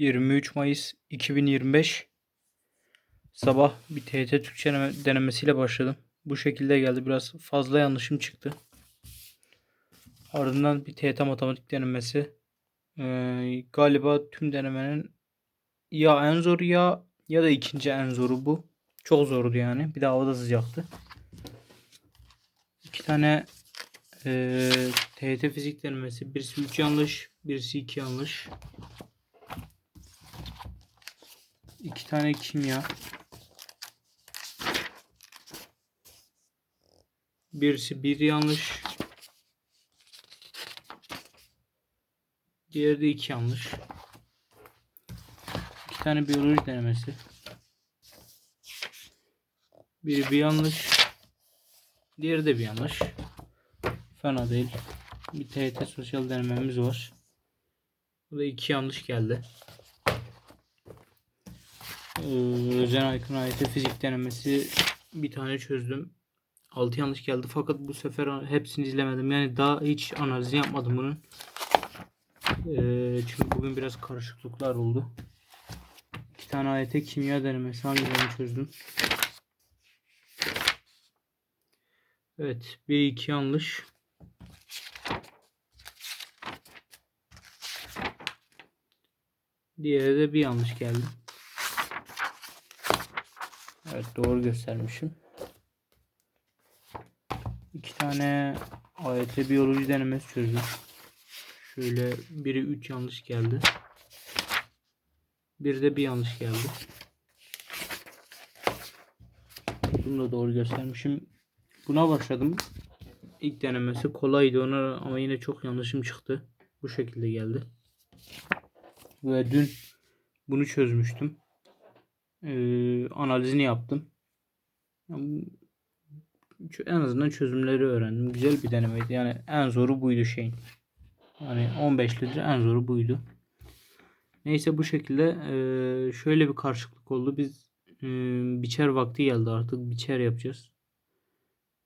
23 Mayıs 2025 Sabah bir TYT Türkçe deneme- denemesiyle başladım. Bu şekilde geldi. Biraz fazla yanlışım çıktı. Ardından bir TYT matematik denemesi. Ee, galiba tüm denemenin ya en zoru ya ya da ikinci en zoru bu. Çok zordu yani. Bir de havada sıcaktı. İki tane ee, TYT fizik denemesi. Birisi 3 yanlış, birisi 2 yanlış. İki tane kimya. Birisi bir yanlış. Diğeri de iki yanlış. İki tane biyoloji denemesi. Biri bir yanlış. Diğeri de bir yanlış. Fena değil. Bir TYT sosyal denememiz var. Bu da iki yanlış geldi. Ee, Özen Aykın AYT fizik denemesi bir tane çözdüm. 6 yanlış geldi fakat bu sefer hepsini izlemedim. Yani daha hiç analizini yapmadım bunun. Ee, çünkü bugün biraz karışıklıklar oldu. İki tane AYT kimya denemesi hangilerini çözdüm? Evet. Bir iki yanlış. Diğeri de bir yanlış geldi. Evet doğru göstermişim. İki tane AYT biyoloji denemesi çözdüm. Şöyle biri 3 yanlış geldi. Bir de bir yanlış geldi. Bunu da doğru göstermişim. Buna başladım. İlk denemesi kolaydı ona ama yine çok yanlışım çıktı. Bu şekilde geldi. Ve dün bunu çözmüştüm. Ee, analizini yaptım. Yani en azından çözümleri öğrendim. Güzel bir denemeydi. Yani en zoru buydu şeyin. Yani 15 litre en zoru buydu. Neyse bu şekilde eee, şöyle bir karışıklık oldu. Biz eee, biçer vakti geldi artık. Biçer yapacağız.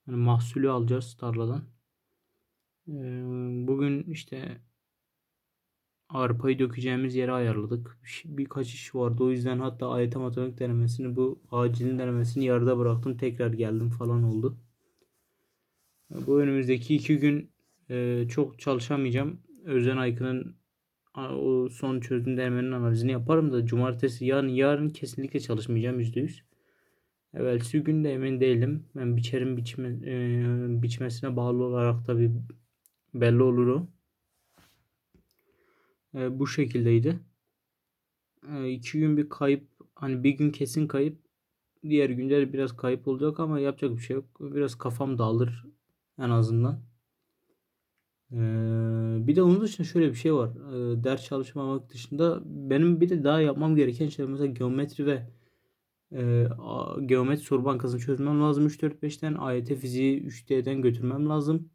Yani mahsulü alacağız tarladan. Eee, bugün işte arpayı dökeceğimiz yere ayarladık. Bir- Birkaç iş vardı. O yüzden hatta AYT matematik denemesini bu acilin denemesini yarıda bıraktım. Tekrar geldim falan oldu. Bu önümüzdeki iki gün e, çok çalışamayacağım. Özen Aykın'ın o son çözüm denemenin analizini yaparım da cumartesi yarın yarın kesinlikle çalışmayacağım %100. Evvelsi gün de emin değilim. Ben biçerim biçme, e, biçmesine bağlı olarak tabi belli olur o. E, bu şekildeydi. E, iki gün bir kayıp hani bir gün kesin kayıp diğer günler biraz kayıp olacak ama yapacak bir şey yok. Biraz kafam dağılır en azından. Ee, bir de onun dışında şöyle bir şey var. Ee, ders çalışmamak dışında benim bir de daha yapmam gereken şey mesela geometri ve e, geometri soru bankasını çözmem lazım 3-4-5'ten. AYT fiziği 3D'den götürmem lazım.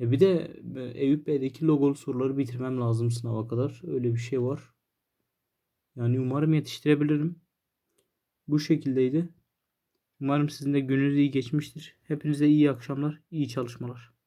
E bir de e, Eyüp Bey'deki logolu soruları bitirmem lazım sınava kadar. Öyle bir şey var. Yani umarım yetiştirebilirim. Bu şekildeydi. Umarım sizin de gününüz iyi geçmiştir. Hepinize iyi akşamlar, iyi çalışmalar.